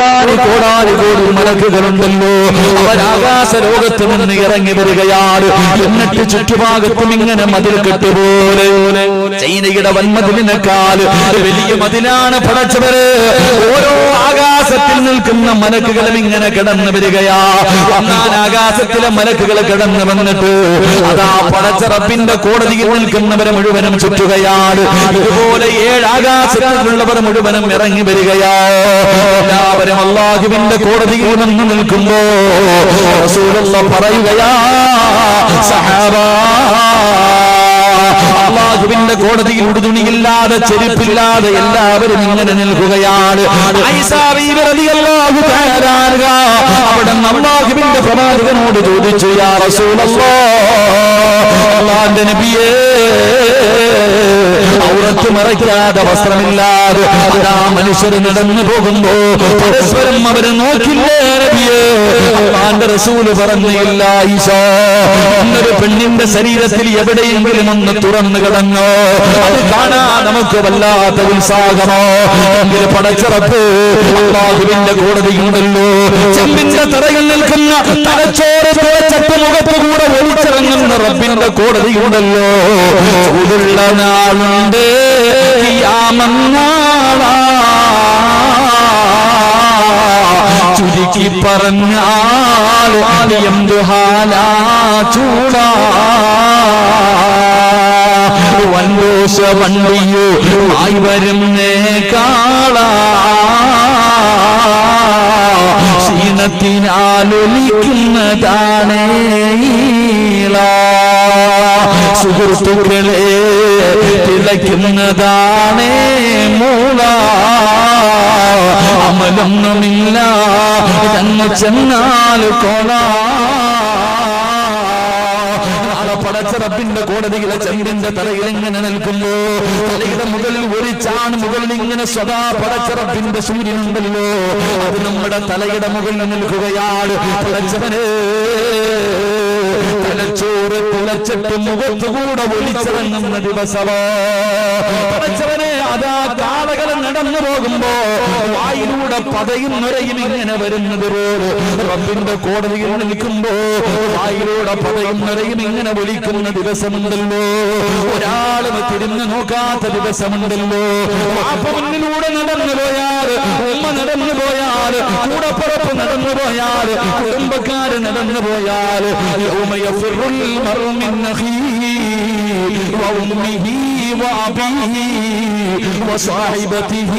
Sada കോടാനി കോടാനി കോടി മലക്കുകളുണ്ടല്ലോ. അവരാകാശ ലോകത്ത് നിന്ന് ഇറങ്ങി വരികയാണ്. എന്നിട്ട് ചുറ്റുഭാഗത്തും ഇങ്ങനെ മതിൽ കെട്ടുപോലെ. ചൈനയുടെ വൻമതിലിനേക്കാൾ വലിയ മതിലാണ് പടച്ചവര്. ഓരോ ആകാശത്തിൽ നിൽക്കുന്ന മലക്കുകളും ഇങ്ങനെ കിടന്നു വരികയാ. ഒന്നാൻ ആകാശത്തിലെ മലക്കുകൾ കിടന്നു വന്നിട്ട് അതാ പടച്ചറപ്പിന്റെ കോടതിയിൽ നിൽക്കുന്നവരെ മുഴുവനും ചുറ്റുകയാണ്. ഇതുപോലെ ഏഴ് ആകാശത്തിലുള്ളവർ മുഴുവനും ഇറങ്ങി വരികയാ. എല്ലാവരും അള്ളാഹുവിന്റെ കോടതിയിൽ നിന്ന് നിൽക്കുമ്പോ റസൂലുള്ള പറയുകയാ സഹാബാ അള്ളാഹുവിന്റെ കോടതിയിൽ ഉടുതുണിയില്ലാതെ ചെരുപ്പില്ലാതെ എല്ലാവരും ഇങ്ങനെ നിൽക്കുകയാണ്. അവിടെ അള്ളാഹുവിന്റെ പ്രവാചകനോട് ചോദിച്ചു യാ നബിയേ ഔറത്ത് മറയ്ക്കാതെ വസ്ത്രമില്ലാതെ ആ മനുഷ്യർ നടന്നു പോകുമ്പോ പരസ്പരം അവരെ നോക്കില്ലേ? റസൂൽ ഈശോ ഇന്നൊരു പെണ്ണിന്റെ ശരീരത്തിൽ എവിടെയെങ്കിലും ഒന്ന് തുറന്നു കിടന്നോ. അത് കാണാൻ നമുക്ക് വല്ലാത്ത ഉത്സാഹമോ. എങ്കിൽ പടച്ചിറപ്പ് അള്ളാഹുവിന്റെ കോടതിയുണ്ടല്ലോ. ചെമ്പിന്റെ തറയിൽ നിൽക്കുന്ന തലച്ചോറ് തുളച്ചട്ട് മുഖത്ത് കൂടെ ഒളിച്ചിറങ്ങുന്ന റബ്ബിന്റെ കോടതിയുണ്ടല്ലോ. ചൂടുള്ള നാളുണ്ട് ഖിയാമന്നാളാ പറഞ്ഞാൽ എന്തുഹാലാ ചൂടാ? വൻദോഷ വണ്ടിയോ ആയി വരുന്നേ കാളാ? ക്ഷീണത്തിനാലൊലിക്കുന്നതാണേ സുഹൃത്തുക്കളെ തിളയ്ക്കുന്നതാണേ മൂള? അമലൊന്നുമില്ല ഇതങ്ങ് ചെന്നാൽ നാളെ പടച്ചറപ്പിന്റെ കോടതിയിലെ ചന്ദ്രന്റെ തലയിൽ ഇങ്ങനെ നിൽക്കുമ്പോ തലയുടെ മുകളിൽ ഒരു ചാണ് മുകളിൽ ഇങ്ങനെ സദാ പടച്ചറപ്പിന്റെ സൂര്യനുണ്ടല്ലോ. അത് നമ്മുടെ തലയുടെ മുകളിൽ നിൽക്കുകയാണ്. പടച്ചവന് തലച്ചോറ് തുളച്ചിട്ട് മുഖത്തുകൂടെ ഒലിച്ചിറങ്ങുന്ന ദിവസമോ. പടച്ചവനെ അതാ നടന്നു പോകുമ്പോ വായിലൂടെ പതയും നരയും ഇങ്ങനെ വരുന്നത് പോലെ റബ്ബിന്റെ കോടതിയിൽ നിൽക്കുമ്പോ വായിലൂടെ പതയും നരയും ഇങ്ങനെ വിളിക്കുന്ന ദിവസമുണ്ടല്ലോ. ഒരാളും തിരിഞ്ഞു നോക്കാത്ത ദിവസമുണ്ടല്ലോ. അപ്പൊ മുന്നിലൂടെ നടന്നു പോയാൽ ഉമ്മ നടന്നു പോയാൽ കൂടപ്പുറപ്പ് നടന്നു പോയാൽ കുടുംബക്കാര് നടന്നു പോയാൽ ഉമയ ഫിറുൽ മറുമിൻ നഹീ وأبيه وصاحبته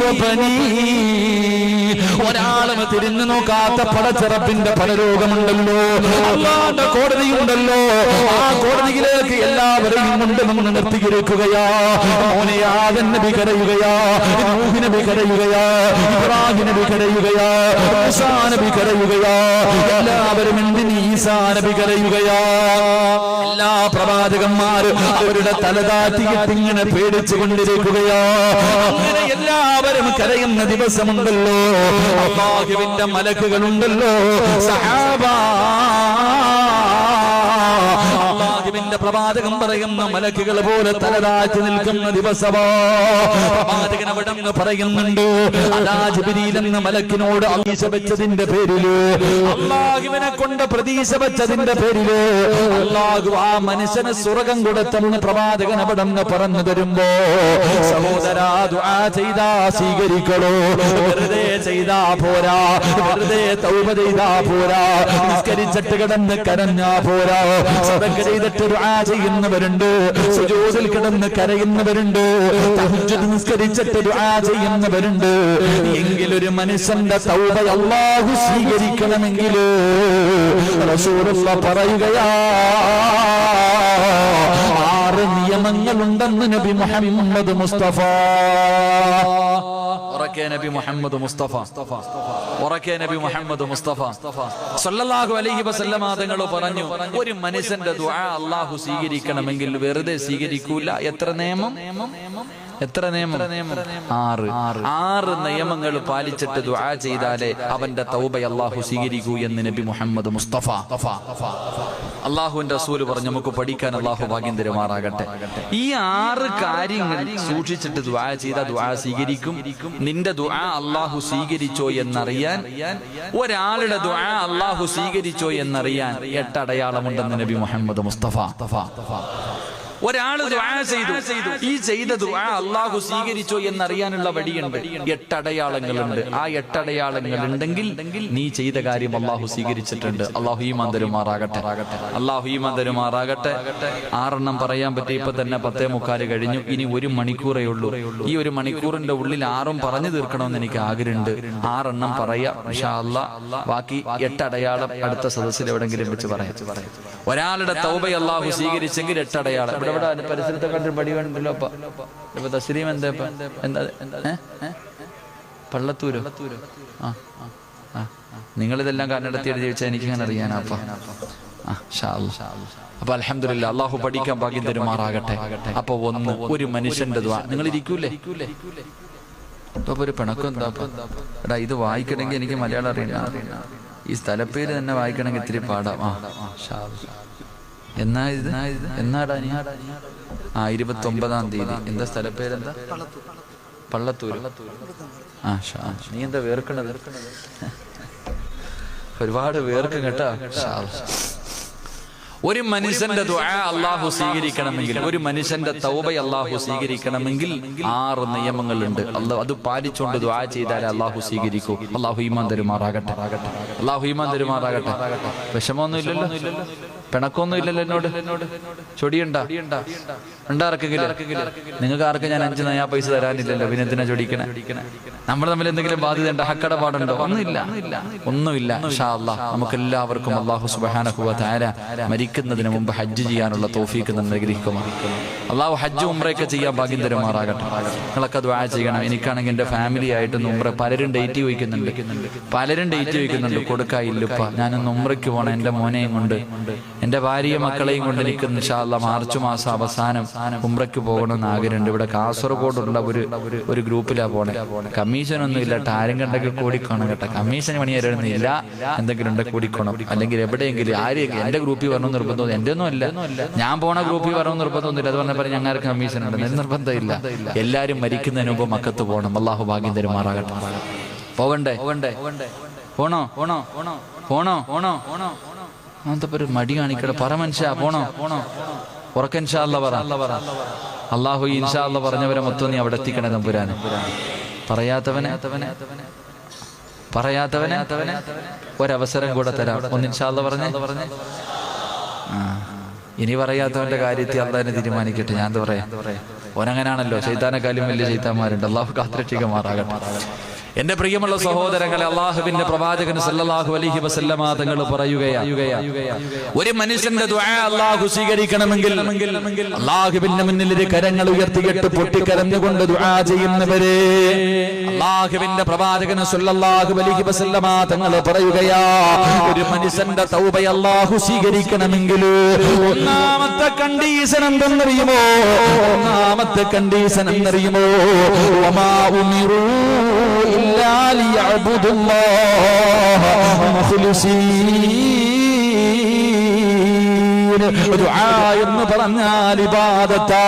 وبنيه ഒരാളും തിരിഞ്ഞു നോക്കാത്ത പടച്ചിറപ്പിന്റെ പരലോകമുണ്ടല്ലോ അള്ളാന്റെ കോടതിയുണ്ടല്ലോ ആ കോടതിയിലേക്ക് എല്ലാവരെയും കൊണ്ടുവന്ന് നിർത്തിയിരിക്കുകയാ മോനെ ആദൻ നബി കരയുകയാ നൂഹ് നബി കരയുകയാ ഇബ്രാഹിം നബി കരയുകയാ മൂസാ നബി കരയുകയാ എല്ലാവരും എന്തിന് ഈസാ നബി കരയുകയാ എല്ലാ പ്രവാചകന്മാരും അവരുടെ തലതാറ്റിയിട്ട് ഇങ്ങനെ പേടിച്ചു കൊണ്ടിരിക്കുകയോ അങ്ങനെ എല്ലാവരും കരയുന്ന ദിവസമുണ്ടല്ലോ. അള്ളാഹുവിന്റെ മലക്കുകളുണ്ടല്ലോ. സഹാബ. അള്ളാഹുവിന്റെ പ്രവാചകം പറയുന്ന മലക്കുകൾ പോലെ തലതാഴ്ച നിൽക്കുന്ന ദിവസമോ? പ്രവാചകൻ അവിടെ നിന്ന് പറയുന്നുണ്ട് മലക്കിനോട് അമീശ വെച്ചതിന്റെ പേരിൽ അള്ളാഹുവിനെ കൊണ്ട് പ്രതീക്ഷ വെച്ചതിന്റെ പേരിൽ അള്ളാഹു ആ മനുഷ്യന് സ്വർഗം കൊടുത്തെന്ന് പ്രവാചകൻ അവിടെ നിന്ന് പറഞ്ഞു തരുമ്പോ സഹോദരാ സ്വീകരിക്കണോ? ചെയ്താ പോരാ പോരാ നിസ്കരിച്ചിട്ട് കിടന്ന് കരഞ്ഞാ പോരാ ചെയ്തിട്ടൊരു ചെയ്തിട്ട് ദുആ ചെയ്യുന്നവരുണ്ട്. സുജൂദിൽ കിടന്ന് കരയുന്നവരുണ്ട്. തഹജ്ജുദ് നിസ്കരിച്ചിട്ട് ദുആ ചെയ്യുന്നവരുണ്ട്. എങ്കിലൊരു മനുഷ്യന്റെ തൗബ അല്ലാഹു സ്വീകരിക്കണമെങ്കിൽ റസൂലുള്ള പറയുകയാ ആറ് നിയമങ്ങളുണ്ടെന്ന് നബി മുഹമ്മദ് മുസ്തഫ. ഉറക്കെ നബി മുസ്തഫ ഉറക്കെ നബി മുസ്തഫ സല്ലല്ലാഹു അലൈഹി വസല്ലമ തങ്ങൾ പറഞ്ഞു ഒരു മനുഷ്യന്റെ ദുആ അല്ലാഹു സ്വീകരിക്കണമെങ്കിൽ വെറുതെ സ്വീകരിക്കൂല. എത്ര നിയമം? എത്ര നിയമം? ആറ്. ആറ് നിയമങ്ങൾ പാലിച്ചിട്ട് ദുആ ചെയ്താലേ അവന്റെ തൗബ അല്ലാഹു സ്വീകരിക്കൂ എന്ന് നബി മുഹമ്മദ് മുസ്തഫ. അള്ളാഹുവിന്റെ റസൂൽ പറഞ്ഞു നമുക്ക് പഠിക്കാൻ അള്ളാഹു ഭാഗ്യം തരുമാറാകട്ടെ. ഈ ആറ് കാര്യങ്ങൾ സൂക്ഷിച്ചിട്ട് ദുആ ചെയ്ത ദുആ സ്വീകരിക്കും. നിന്റെ ദുആ അള്ളാഹു സ്വീകരിച്ചോ എന്നറിയാൻ ഒരാളുടെ ദുആ അള്ളാഹു സ്വീകരിച്ചോ എന്നറിയാൻ എട്ടടയാളമുണ്ടെന്ന് നബി മുഹമ്മദ് മുസ്തഫ. ഒരാൾ ചെയ്തു. ഈ ചെയ്ത ദുആ അള്ളാഹു സ്വീകരിച്ചോ എന്നറിയാനുള്ള വഴിയുണ്ട്. എട്ടടയാളങ്ങളുണ്ട്. ആ എട്ടടയാളങ്ങൾ ഉണ്ടെങ്കിൽ നീ ചെയ്ത കാര്യം അള്ളാഹു സ്വീകരിച്ചിട്ടുണ്ട്. അള്ളാഹു ഈ മന്ദരുമാറാകട്ടെ അള്ളാഹു ഈ മന്ദരുമാറാകട്ടെ ആറെണ്ണം പറയാൻ പറ്റി ഇപ്പൊ തന്നെ പത്തേ മുക്കാൽ കഴിഞ്ഞു. ഇനി ഒരു മണിക്കൂറേ ഉള്ളൂ. ഈ ഒരു മണിക്കൂറിന്റെ ഉള്ളിൽ ആറും പറഞ്ഞു തീർക്കണമെന്ന് എനിക്ക് ആഗ്രഹമുണ്ട്. ആറെണ്ണം പറയാം. ബാക്കി എട്ടടയാളം അടുത്ത സദസ്സിൽ എവിടെങ്കിലും വെച്ച് പറയാം. ഒരാളുടെ തൗബ അള്ളാഹു സ്വീകരിച്ചെങ്കിൽ എട്ടടയാളം. ഇവിടെ പരിസരത്തെ കണ്ടിട്ട് പടി വേണ്ടല്ലോ അപ്പൊ തസ്ലീം എന്താ? എന്താ? പള്ളത്തൂരോ ആ ആ, നിങ്ങളിതെല്ലാം കണ്ണെടുത്തി എഴുതി വെച്ചാൽ എനിക്ക് അങ്ങനെ അറിയാനാ അപ്പൊ. അപ്പൊ അലഹമില്ല അള്ളാഹു പഠിക്കാൻ ഭാഗ്യം തരുമാറാകട്ടെ അപ്പൊ ഒന്ന് ഒരു മനുഷ്യന്റെ ദ്വാ നിങ്ങൾ ഇരിക്കൂലേ ഇപ്പൊ ഒരു പിണക്കം എന്താ? എടാ ഇത് വായിക്കണമെങ്കിൽ എനിക്ക് മലയാളം അറിയണ്ട ഈ സ്ഥലപ്പേര് തന്നെ വായിക്കണമെങ്കിൽ ഇത്തിരി പാടാം ആ. എന്നാ ഇത്? എന്നാടാ ആ ഇരുപത്തി ഒമ്പതാം തീയതി. എന്താ സ്ഥലപ്പേരെന്താ പള്ളത്തൂർ ആ ഷാ നീ എന്താ വേർക്കണത്? ഒരുപാട് വേർക്കും കേട്ടാ. ഒരു മനുഷ്യന്റെ ദുആ അള്ളാഹു സ്വീകരിക്കണമെങ്കിൽ ഒരു മനുഷ്യന്റെ തൗബ അള്ളാഹു സ്വീകരിക്കണമെങ്കിൽ ആറ് നിയമങ്ങളുണ്ട്. അത് പാലിച്ചുകൊണ്ട് ദുആ ചെയ്താൽ അള്ളാഹു സ്വീകരിക്കൂ. അള്ളാഹു ഈമാൻ തരുമാറാകട്ടെ. അള്ളാഹു ഈമാൻ തരുമാറാകട്ടെ. വിഷമൊന്നും ഇല്ലല്ലോ പിണക്കൊന്നും ഇല്ലല്ലോ എന്നോട്. ചൊടിയുണ്ടാ. ഉണ്ടാർക്കെങ്കിലും നിങ്ങൾക്ക് ആർക്കും ഞാൻ അഞ്ച് നയാ പൈസ തരാനില്ലല്ലോ. പിന്നെ എന്തിനാ ചൊടിക്കണേ? നമ്മൾ തമ്മിൽ എന്തെങ്കിലും ബാധ്യത ഉണ്ടോ ഹക്കട ഒന്നുമില്ല. ഒന്നുമില്ല നമുക്ക് എല്ലാവർക്കും അള്ളാഹു സുബാന തആല മരിക്കുന്നതിന് മുമ്പ് ഹജ്ജ് ചെയ്യാനുള്ള തോഫീക്ക് തന്നെ ഗ്രഹിക്കുമാറാകട്ടെ അള്ളാഹു ഹജ്ജ് ഉമ്രയൊക്കെ ചെയ്യാൻ ഭാഗ്യം തരുമാറാകട്ടെ നിങ്ങളൊക്കെ ദ്വാ ചെയ്യണം. എനിക്കാണെങ്കിൽ എന്റെ ഫാമിലി ആയിട്ട് ഉമ്ര പലരും ഡേറ്റ് ചോദിക്കുന്നുണ്ട്. പലരും ഡേറ്റ് ചോദിക്കുന്നുണ്ട്. കൊടുക്കായില്ലപ്പ ഞാനൊന്ന് ഉമ്രയ്ക്ക് പോകണം എന്റെ മോനെയും കൊണ്ട് എന്റെ ഭാര്യയും മക്കളെയും കൊണ്ട് എനിക്ക് ഇൻഷാല്ല മാർച്ച് മാസം അവസാനം ഉംറയ്ക്ക് പോകണമെന്ന് ആഗ്രഹമുണ്ട്. ഇവിടെ കാസർഗോഡുള്ള ഒരു ഒരു ഗ്രൂപ്പിലാ പോണേ. കമ്മീഷൻ ഒന്നും ഇല്ല ആരും കണ്ടൊക്കെ കൂടിക്കോണം കേട്ടോ. കമ്മീഷൻ പണി എന്തെങ്കിലും ഉണ്ടെങ്കിൽ കൂടിക്കോണം. അല്ലെങ്കിൽ എവിടെയെങ്കിലും ആരെയൊക്കെ എന്റെ ഗ്രൂപ്പിൽ വരണം നിർബന്ധം എന്റെ ഒന്നും അല്ല ഞാൻ പോണ ഗ്രൂപ്പിൽ വരണം നിർബന്ധമൊന്നുമില്ല അത് പറഞ്ഞപ്പോൾ പറഞ്ഞ ഞങ്ങൾക്ക് കമ്മീഷൻ ഉണ്ട് നിർബന്ധമില്ല. എല്ലാരും മരിക്കുന്നതിന് മുമ്പ് മക്കത്ത് പോകണം. അള്ളാഹു ഭാഗ്യം തരുമാറാകട്ടെ. പോകണ്ടേ? പോണോ? പോണോ? പോണോ പോണോ പോണോ പോണോ അങ്ങനത്തെ ഒരു മടി കാണിക്കട പറ മനുഷ്യ പോണോ? പോണോ ഉറക്ക ഇൻഷാല്ല പറ. അള്ളാഹു ഇൻഷാ പറഞ്ഞവരെ മൊത്തം നീ അവിടെ എത്തിക്കണേ നമ്പുരാൻ പറയാത്തവനെ? പറയാത്തവനെ? ഒരവസരം കൂടെ തരാം. ഒന്ന് ഇൻഷാല്ല പറഞ്ഞ. ഇനി പറയാത്തവന്റെ കാര്യത്തിൽ അള്ളാഹിനെ തീരുമാനിക്കട്ടെ. ഞാൻ പറയാ? ഓനങ്ങനാണല്ലോ. ചൈതാനക്കാലും വലിയ ചൈത്താന്മാരുണ്ട് അള്ളാഹു കാത്തിരക്ഷികമാറാകട്ടെ എന്റെ പ്രിയമുള്ള സഹോദരങ്ങളെ അള്ളാഹുവിന്റെ പ്രവാചകൻ സല്ലല്ലാഹു അലൈഹി വസല്ലമ തങ്ങൾ പറയുകയാണ്. ഒരു മനുഷ്യന്റെ അള്ളാഹു സ്വീകരിക്കണമെങ്കിൽ അള്ളാഹുവിന്റെ മുന്നിൽ ഒരു കരങ്ങൾ ഉയർത്തിയിട്ട് പൊട്ടിക്കരഞ്ഞുകൊണ്ട് ദുആ ചെയ്യുന്നവരെ അള്ളാഹുവിന്റെ പ്രവാചകൻ സല്ലല്ലാഹു അലൈഹി വസല്ലമ തങ്ങൾ പറയുകയാ ഒരു മനുഷ്യന്റെ തൗബ അള്ളാഹു സ്വീകരിക്കണമെങ്കിൽ ഒന്നാമത്തെ കണ്ടീഷൻ എന്തെന്നറിയുമോ? ഒന്നാമത്തെ കണ്ടീഷൻ എന്നറിയുമോ വമാ ഉമിറൂ إلا ليعبدوا الله مخلصين دعاء എന്ന് പറഞ്ഞാൽ ഇബാദത്താ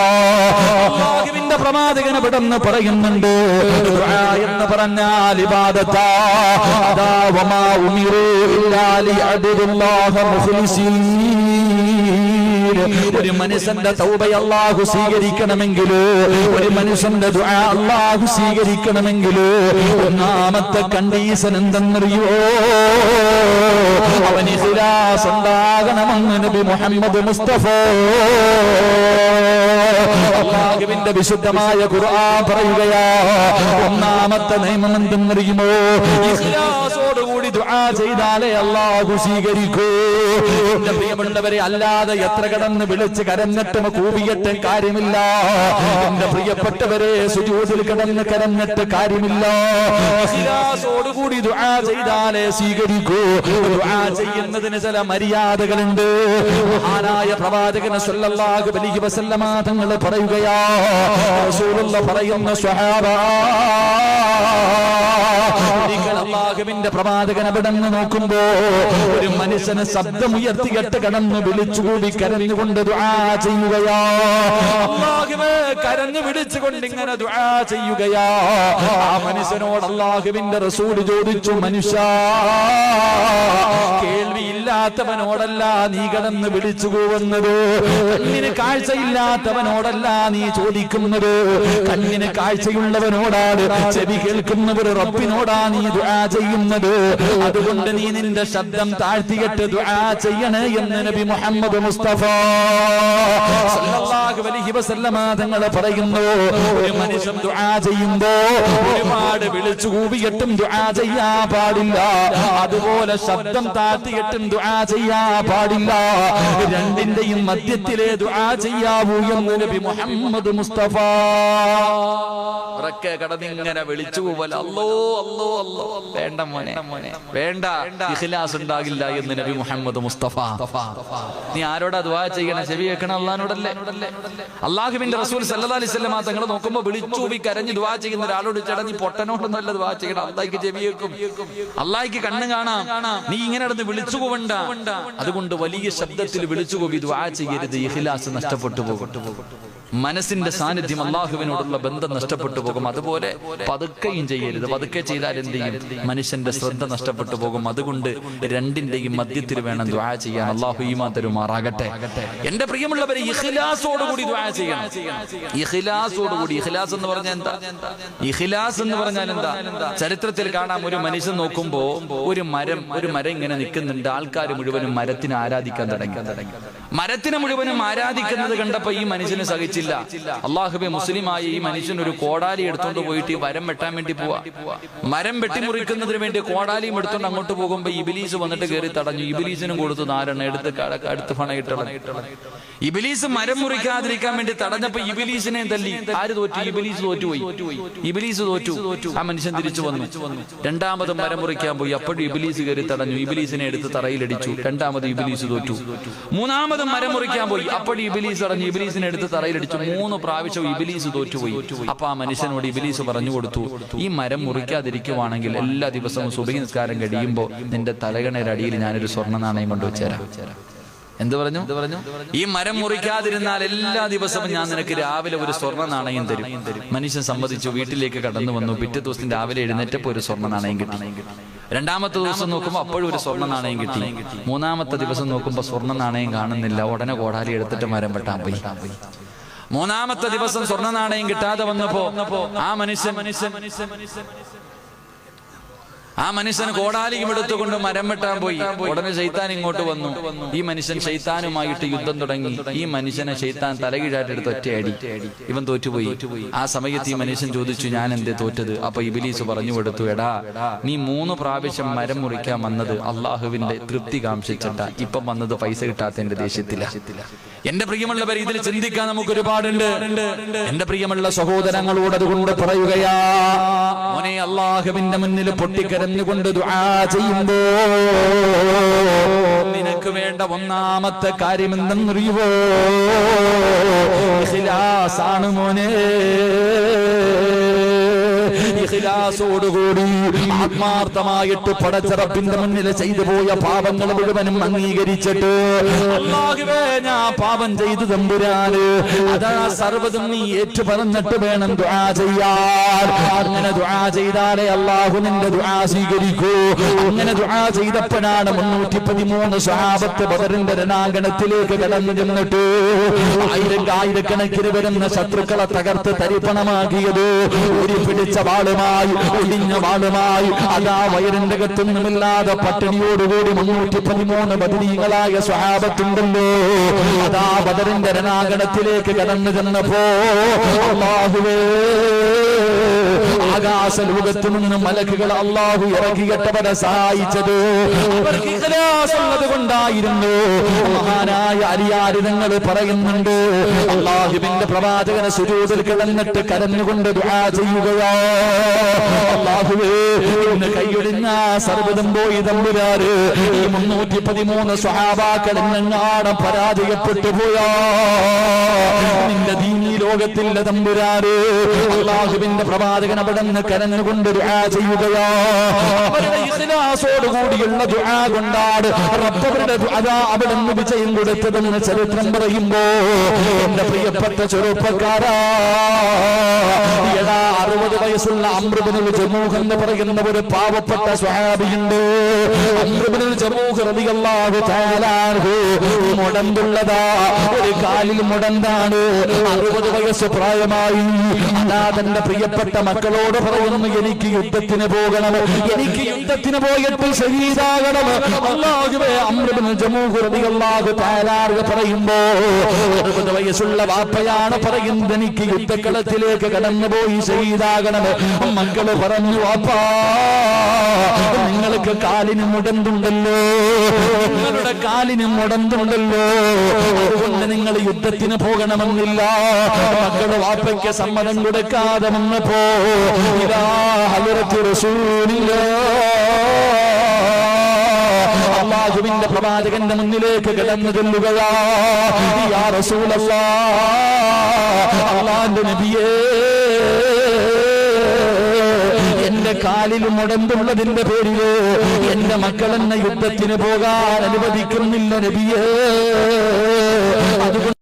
അല്ലാഹുവിന്റെ പ്രവാചകൻ പെട്ടെന്ന് പറയുന്നുണ്ട് ദുആ എന്ന് പറഞ്ഞാൽ ഇബാദത്താ ഒരു മനുഷ്യന്റെ തൗബ അല്ലാഹു സ്വീകരിക്കണമെങ്കിൽ ഒരു മനുഷ്യന്റെ ദുആ അല്ലാഹു സ്വീകരിക്കണമെങ്കിൽ ഒന്നാമത്തെ കണ്ടീഷൻ എന്തെന്നറിയോ? അവൻ ഇഖ്ലാസ് ഉണ്ടാകണമെന്ന് നബി മുഹമ്മദ് മുസ്തഫ. അള്ളാഹുവിന്റെ വിശുദ്ധമായ ഖുർആൻ പറയുകയാ ഒന്നാമത്തെ നിയമം എന്തെന്നറിയുമോ? ഇഖ്ലാസോടുകൂടി ചെയ്താലേ അള്ളാഹു സ്വീകരിക്കൂ. എന്റെ പ്രിയമുള്ളവരെ അല്ലാതെ എത്ര കടന്ന് വിളിച്ച് കരഞ്ഞിട്ടും കൂവിയിട്ടും കാര്യമില്ല. എന്റെ പ്രിയപ്പെട്ടവരെ സുജൂതിൽ കിടന്ന് കരഞ്ഞിട്ട് കാര്യമില്ല. കൂടി ചെയ്താലേ സ്വീകരിക്കൂ. ചെയ്യുന്നതിന് ചില മര്യാദകളുണ്ട്. മഹാനായ പ്രവാചകൻ സല്ലല്ലാഹു അലൈഹി വസല്ലമ തങ്ങൾ പറയുകയാ റസൂലുള്ള പറയുന്ന സ്വഹാബ ഒരിക്കൽ അള്ളാഹുവിന്റെ പ്രവാചകൻ അവിടെ നിന്ന് നോക്കുമ്പോ ഒരു മനുഷ്യന് ശബ്ദമുയർത്തിയിട്ട് കടന്ന് വിളിച്ചുകൂടി കരഞ്ഞുകൊണ്ട് ചെയ്യുകയാ. കരഞ്ഞു വിളിച്ചുകൊണ്ട് ഇങ്ങനെ ചെയ്യുകയാ. ആ മനുഷ്യനോട് അള്ളാഹുവിന്റെ റസൂൽ ചോദിച്ചു മനുഷ്യ കേൾവിയില്ലാത്തവനോടല്ല നീ കടന്ന് വിളിച്ചു പോകുന്നത് കണ്ണിന് കാഴ്ചയില്ലാത്തവനോടല്ല നീ ചോദിക്കുന്നത്. കണ്ണിന് കാഴ്ചയുള്ളവനോടാണ് ചെവി കേൾക്കുന്നവർ റബ്ബിനോടാ നീ ചെയ്യുന്നത്. അതുകൊണ്ട് നീ നിന്റെ ശബ്ദം താഴ്ത്തിയിട്ട് ദുആ ചെയ്യണേ എന്ന് നബി മുഹമ്മദ് മുസ്തഫ സല്ലല്ലാഹു അലൈഹി വസല്ലമ തങ്ങൾ പറയുന്നു ഒരു മനുഷ്യൻ ദുആ ചെയ്യുമ്പോ ഒരുപാട് വിളിച്ചു കൂവിയിട്ടും ദുആ ചെയ്യാ പാടില്ല. അതുപോലെ ശബ്ദം താഴ്ത്തിയിട്ടും ദുആ ചെയ്യാ പാടില്ല. രണ്ടിന്റെയും മധ്യത്തിലെ ദുആ ചെയ്യാവൂ എന്ന് നബി മുഹമ്മദ് മുസ്തഫ. ഉറക്കെ കടന്നിങ്ങനെ വിളിച്ചു പോവല്ലോ അല്ലോ അല്ലോ അല്ലോ വേണ്ട മോനെ. മോനെ. വേണ്ട. ഇഖ്ലാസ് ഉണ്ടാകില്ല എന്ന് നബി മുഹമ്മദ് മുസ്തഫ. നീ ആരോടാ ദുആ ചെയ്യണേ? ചെവി വെക്കണം അള്ളഹാനോടല്ലേ? അള്ളാഹുവിന്റെ റസൂൽ സല്ലല്ലാഹു അലൈഹി വസല്ലം തങ്ങൾ നോക്കുമ്പോൾ വിളിച്ചു പോയി കരഞ്ഞ് ദുആ ചെയ്യുന്ന ഒരാളോട് ചേട്ടാ നീ പൊട്ടനോടൊന്നല്ല ദുആ ചെയ്യണം. അള്ളാഹിക്ക് ചെവി വെക്കും അള്ളാഹിക്ക് കണ്ണ് കാണാം. നീ ഇങ്ങനെ നടന്ന് വിളിച്ചു പോവണ്ട. അതുകൊണ്ട് വലിയ ശബ്ദത്തിൽ വിളിച്ചു പോയി ദുആ ചെയ്യരുത്. ഇഖ്ലാസ് നഷ്ടപ്പെട്ടു പോകും. മനസ്സിന്റെ സാന്നിധ്യം അള്ളാഹുവിനോടുള്ള ബന്ധം നഷ്ടപ്പെട്ടു പോകും. അതുപോലെ പതുക്കെയും ചെയ്യരുത്. പതുക്കെ ചെയ്താൽ എന്ത് ചെയ്യും? മനുഷ്യന്റെ ശ്രദ്ധ നഷ്ടപ്പെട്ടു പോകും. അതുകൊണ്ട് രണ്ടിന്റെയും മധ്യത്തിൽ വേണം ദ്വാ ചെയ്യാൻ. അള്ളാഹു ഈമാ തരുമാറാകട്ടെ. എന്റെ പ്രിയമുള്ളവരെ ഇഖ്ലാസോടുകൂടി ദ്വാ ചെയ്യണം. ഇഖ്ലാസോടുകൂടി. ഇഖ്ലാസ് എന്ന് പറഞ്ഞാൽ എന്താ? ഇഖ്ലാസ് എന്ന് പറഞ്ഞാൽ എന്താ? ചരിത്രത്തിൽ കാണാം ഒരു മനുഷ്യൻ നോക്കുമ്പോ ഒരു മരം ഒരു മരം ഇങ്ങനെ നിൽക്കുന്നുണ്ട്. ആൾക്കാർ മുഴുവനും മരത്തിനെ ആരാധിക്കാൻ തുടങ്ങി. മരത്തിനെ മുഴുവനും ആരാധിക്കുന്നത് കണ്ടപ്പോ ഈ മനുഷ്യന് സഹിച്ചില്ല. അള്ളാഹുബെ മുസ്ലിമായി ഈ മനുഷ്യൻ ഒരു കോടാലി എടുത്തോണ്ട് പോയിട്ട് ഈ മരം വെട്ടാൻ വേണ്ടി പോവാ. മരം വെട്ടിമുറിക്കുന്നതിന് വേണ്ടി കോടാലിയും എടുത്തോണ്ട് അങ്ങോട്ട് പോകുമ്പോ ഇബിലീസ് വന്നിട്ട് കയറി തടഞ്ഞു. ഇബിലീസിനും കൊടുത്തു നാലെണ്ണ. എടുത്ത് അടുത്ത് പണയിട്ടണം ഇബിലീസ് മരം മുറിക്കാതിരിക്കാൻ വേണ്ടി തടഞ്ഞപ്പോ ഇബിലീസിനെ തല്ലി. ആര് തോറ്റു? ഇബിലീസ് തോറ്റുപോയി. ഇബിലീസ് തോറ്റു. ആ മനുഷ്യൻ തിരിച്ചു വന്നു. രണ്ടാമത് മരം മുറിക്കാൻ പോയി. അപ്പോഴും ഇബിലീസ് കയറി തടഞ്ഞു. ഇബിലീസിനെ എടുത്ത് തറയിലടിച്ചു. രണ്ടാമത് ഇബിലീസ് തോറ്റു. മൂന്നാമത് മരം മുറിക്കാൻ പോയി. അപ്പോഴും ഇബിലീസ് തടഞ്ഞു ഇബിലീസിനെ എടുത്ത് തറയിലടിച്ചു. മൂന്ന് പ്രാവശ്യം ഇബിലീസ് തോറ്റുപോയി. അപ്പൊ ആ മനുഷ്യനോട് ഇബിലീസ് പറഞ്ഞു കൊടുത്തു. ഈ മരം മുറിക്കാതിരിക്കുവാണെങ്കിൽ എല്ലാ ദിവസവും സുബഹി കഴിയുമ്പോൾ നിന്റെ തലകണയുടെ അടിയിൽ ഞാനൊരു സ്വർണ നാണയം കൊണ്ടുവച്ചേരാം എന്ത് പറഞ്ഞു? പറഞ്ഞു? ഈ മരം മുറിക്കാതിരുന്നാൽ എല്ലാ ദിവസവും ഞാൻ നിനക്ക് രാവിലെ ഒരു സ്വർണ നാണയം തരും. മനുഷ്യൻ സമ്മതിച്ചു വീട്ടിലേക്ക് കടന്നു വന്നു. പിറ്റേ ദിവസം രാവിലെ എഴുന്നേറ്റപ്പോ ഒരു സ്വർണ നാണയം കിട്ടി. രണ്ടാമത്തെ ദിവസം നോക്കുമ്പോൾ അപ്പോഴും ഒരു സ്വർണ നാണയം കിട്ടി. മൂന്നാമത്തെ ദിവസം നോക്കുമ്പോൾ സ്വർണ നാണയം കാണുന്നില്ല. ഉടനെ കോടാലി എടുത്തിട്ട് മരം വെട്ടാൻ പോയി. മൂന്നാമത്തെ ദിവസം സ്വർണ നാണയം കിട്ടാതെ വന്നപ്പോ ആ മനുഷ്യൻ മനുഷ്യൻ മനുഷ്യൻ മനുഷ്യൻ ആ മനുഷ്യൻ കോടാലിയും എടുത്തുകൊണ്ട് മരം വെട്ടാൻ പോയി. ഉടനെ ശൈത്താൻ ഇങ്ങോട്ട് വന്നു. ഈ മനുഷ്യൻ ശൈത്താനുമായിട്ട് യുദ്ധം തുടങ്ങി. ഈ മനുഷ്യനെ ശൈത്താൻ തലകീഴായിട്ട് എടുത്ത് ഒറ്റയടി. ഇവൻ തോറ്റുപോയി. ആ സമയത്ത് ഈ മനുഷ്യൻ ചോദിച്ചു ഞാൻ എന്തേ തോറ്റത്? അപ്പൊ ഇബിലീസ് പറഞ്ഞു കൊടുത്തു എടാ നീ മൂന്ന് പ്രാവശ്യം മരം മുറിക്കാൻ വന്നത് അള്ളാഹുവിന്റെ തൃപ്തി കാംക്ഷിച്ചിട്ട. ഇപ്പം വന്നത് പൈസ കിട്ടാത്ത എന്റെ ദേഷ്യത്തില. എന്റെ പ്രിയമുള്ളവർ ഇതിൽ ചിന്തിക്കാൻ നമുക്ക് ഒരുപാടുണ്ട് എന്റെ പ്രിയമുള്ള സഹോദരങ്ങളോട് അതുകൊണ്ട് പറയുകയാ മോനെ അള്ളാഹുവിന്റെ മുന്നിൽ പൊട്ടിക്കരഞ്ഞുകൊണ്ട് ദുആ ചെയ്യുമ്പോ നിനക്ക് വേണ്ട ഒന്നാമത്തെ കാര്യം എന്തെന്നറിയുവോ ഇഖ്ലാസാണ് മോനെ. ഇഖ്ലാസോടുകൂടി ആത്മാർത്ഥമായിട്ട് പടച്ചറപ്പിന്റെ മുന്നിൽ ചെയ്തു പോയ പാപങ്ങൾ മുഴുവനും അംഗീകരിച്ചിട്ട് അല്ലാഹുവേ ഞാൻ പാപം ചെയ്തു തമ്പുരാന്. അതാ സർവതും നീ ഏറ്റു പറഞ്ഞിട്ട് വേണം ദുആ ചെയ്യാൻ. അങ്ങനെ ദുആ ചെയ്താലേ അള്ളാഹു നിന്റെ ദുആ സ്വീകരിക്കൂ. അങ്ങനെ ദുആ ചെയ്തപ്പോഴാണ് മുന്നൂറ്റി പതിമൂന്ന് സ്വഹാബത്ത് ബദറിന്റെ രണാങ്കണത്തിലേക്ക് കടന്നു ചെന്നിട്ട് ആയിരം ആയിരക്കണക്കിന് വരുന്ന ശത്രുക്കളെ തകർത്ത് തരിപ്പണമാക്കിയത്. ഒരു പിടിച്ച വാളുമായി ഒടിഞ്ഞ വാളുമായി അതാ വയറിന്റെ അകത്തൊന്നുമില്ലാതെ പട്ടിണിയോടുകൂടി മുന്നൂറ്റി പതിമൂന്ന് ബദരീകളായ സ്വഹാബത്തുണ്ടല്ലോ. അതാ ബദറിന്റെ രണാകണത്തിലേക്ക് കടന്നു ചെന്നപ്പോ ആകാശ ലോകത്തു നിന്ന് മലക്കുകൾ അള്ളാഹു ഇറക്കിയിട്ടവരെ സഹായിച്ചത്. കൊണ്ടായിരുന്നു. മഹാനായ അരിയാരിതങ്ങൾ പറയുന്നുണ്ട് അള്ളാഹുവിന്റെ പ്രവാചകനെ സുരൂതിൽ കിടന്നിട്ട് കരഞ്ഞുകൊണ്ട് ദുആ ചെയ്യുകയോ. അള്ളാഹുവേ ഇന്ന് കൈയൊടിഞ്ഞ സർവതും പോയി തമ്പുരാര് ഈ മുന്നൂറ്റി പതിമൂന്ന് സ്വഹാബാക്കൾ പരാജയപ്പെട്ടു പോയാ. നിന്റെ ദീനി ലോകത്തിന്റെ തമ്പുരാറ് അള്ളാഹുവിന്റെ പ്രവാചകൻ അവിടെ നിന്ന് കരഞ്ഞുകൊണ്ട് ചെയ്യുകയോ. കൂടിയുള്ള ദുആ കൊണ്ടാണ് റബ്ബ് അവരുടെ അതാ അവിടെ നിന്ന് വിജയം കൊടുത്തതെന്ന് ചരിത്രം പറയുമ്പോ എന്റെ പ്രിയപ്പെട്ട ചെറുപ്പക്കാരാ. എടാ അറുപത് വയസ്സുള്ള അമൃതനുൽ ജമൂഹ് എന്ന് പറയുന്ന ഒരു പാവപ്പെട്ട സ്വഹാബിയുണ്ട്. അമൃതനുൽ ജമൂഹ് റബിയല്ലാഹു തആല അൻഹു മുടന്തുള്ളതാ. ഒരു കാലിൽ മുടന്താണ്. അറുപത് വയസ്സ് പ്രായമായി. അതാ തന്റെ പ്രിയപ്പെട്ട മക്കളോട് പറയുന്നു എനിക്ക് യുദ്ധത്തിന് പോകണം. എനിക്ക് യുദ്ധത്തിന് പോയപ്പോൾ ശരീരാകണം. അല്ലാഹുവേ അമൃതനുൽ ജമൂഹ് താരാറുക പറയുമ്പോ വയസ്സുള്ള വാപ്പയാണ് പറയുന്നത് എനിക്ക് യുദ്ധക്കളത്തിലേക്ക് കടന്നുപോയി ശരീരാകണം. മക്കൾ പറഞ്ഞു വാപ്പാ നിങ്ങൾക്ക് കാലിന് മുടന്തുണ്ടല്ലോ. നിങ്ങളുടെ കാലിന് മുടന്തുണ്ടല്ലോ. അതുകൊണ്ട് നിങ്ങൾ യുദ്ധത്തിന് പോകണമെന്നില്ല. മക്കൾ വാപ്പയ്ക്ക് സമ്മതം കൊടുക്കാതെ വന്നപ്പോ ഇതാ ഹലുറത്ത് അള്ളാഹുവിന്റെ പ്രവാചകന്റെ മുന്നിലേക്ക് കിടന്നു ചെല്ലുകയാ. യാ റസൂലല്ലാ അള്ളാന്റെ നബിയേ. എന്റെ കാലിൽ മുടന്തുള്ളതിന്റെ പേരിൽ എന്റെ മക്കൾ എന്ന യുദ്ധത്തിന് പോകാൻ അനുവദിക്കുന്നില്ല നബിയേ. അതുകൊണ്ട്